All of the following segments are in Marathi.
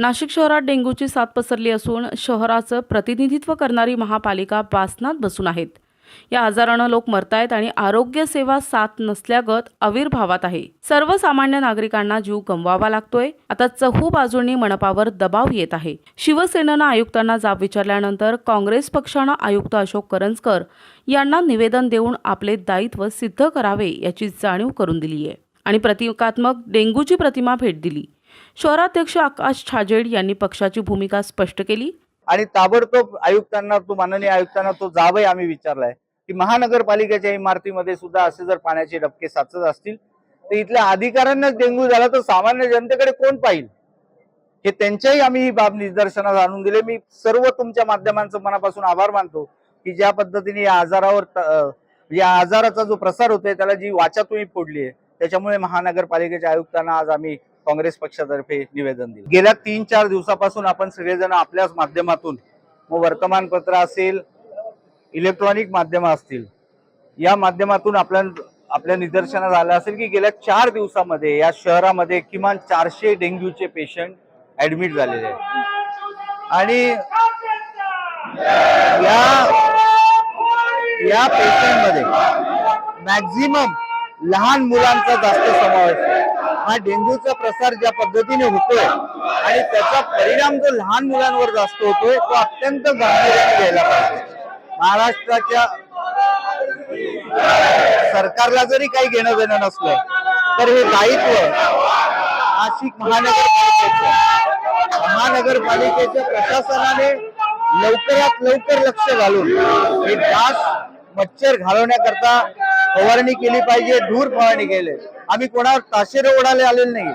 नाशिक शहरात डेंग्यूची साथ पसरली असून शहराचं प्रतिनिधित्व करणारी महापालिका बासनात बसून आहेत. या आजारानं लोक मरतायत आणि आरोग्य सेवा साथ नसल्यागत आविर्भावात आहे. सर्वसामान्य नागरिकांना जीव गमवावा लागतोय. आता चहू बाजूंनी मनपावर दबाव येत आहे. शिवसेनेनं आयुक्तांना जाब विचारल्यानंतर काँग्रेस पक्षानं आयुक्त अशोक करंजकर यांना निवेदन देऊन आपले दायित्व सिद्ध करावे याची जाणीव करून दिली आहे आणि प्रतिकात्मक डेंग्यूची प्रतिमा भेट दिली. शहराध्यक्ष आकाश छाजेड यांनी पक्षाची भूमिका स्पष्ट केली. आणि ताबडतोब आयुक्तांना तो माननीय आयुक्तांना तो जाबही आम्ही विचारलाय. की महानगरपालिकेच्या इमारतीमध्ये सुद्धा असे जर पाण्याचे डबके साचत असतील तर इथल्या अधिकाऱ्यांनाच डेंग्यू झाला तर सामान्य जनतेकडे कोण पाहिल? हे त्यांच्याही आम्ही ही बाब निदर्शनास आणून दिले. मी सर्व तुमच्या माध्यमांचं मनापासून आभार मानतो की ज्या पद्धतीने या आजारावर या आजाराचा जो प्रसार होतोय त्याला जी वाचा तुम्ही फोडली आहे त्याच्यामुळे महानगरपालिकेच्या आयुक्तांना आज आम्ही काँग्रेस पक्षातर्फे निवेदन दिलं. गेल्या तीन चार दिवसापासून आपण सगळेजण आपल्याच माध्यमातून मग वर्तमानपत्र असेल इलेक्ट्रॉनिक माध्यम असतील या माध्यमातून आपल्या आपल्या निदर्शनात आलं असेल की गेल्या चार दिवसामध्ये या शहरामध्ये किमान चारशे डेंग्यूचे पेशंट ऍडमिट झालेले आहेत. आणि या या पेशंटमध्ये मॅक्झिमम लहान मुलांचा जास्त समावेश आहे. हा डेंग्यूचा प्रसार ज्या पद्धतीने होतोय आणि त्याचा परिणाम जो लहान मुलांवर जास्त होतोय तो अत्यंत गांभीर्याने घ्यायला पाहिजे. महाराष्ट्राच्या सरकारला जरी काही घेणं देणं नसलं तर हे दायित्व नाशिक महानगरपालिकेचं महानगरपालिकेच्या प्रशासनाने लवकरात लवकर लक्ष घालून हे डास मच्छर घालवण्याकरता फवारणी केली पाहिजे धूर फवारणी केली. आम्ही कोणावर ताशेरे ओढायला आलेले नाही.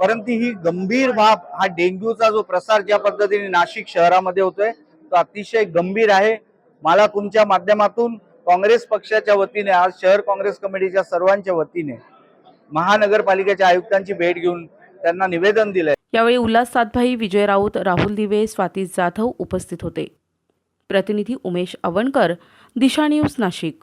परंतु ही गंभीर बाब हा डेंग्यूचा जो प्रसार ज्या पद्धतीने नाशिक शहरामध्ये होतोय तो अतिशय गंभीर आहे. मला तुमच्या माध्यमातून काँग्रेस पक्षाच्या वतीने आज शहर काँग्रेस कमिटीच्या सर्वांच्या वतीने महानगरपालिकेच्या आयुक्तांची भेट घेऊन त्यांना निवेदन दिलंय. यावेळी उल्हास सातभाई विजय राऊत राहुल दिवे स्वाती जाधव उपस्थित होते. प्रतिनिधी उमेश अवणकर दिशा न्यूज नाशिक.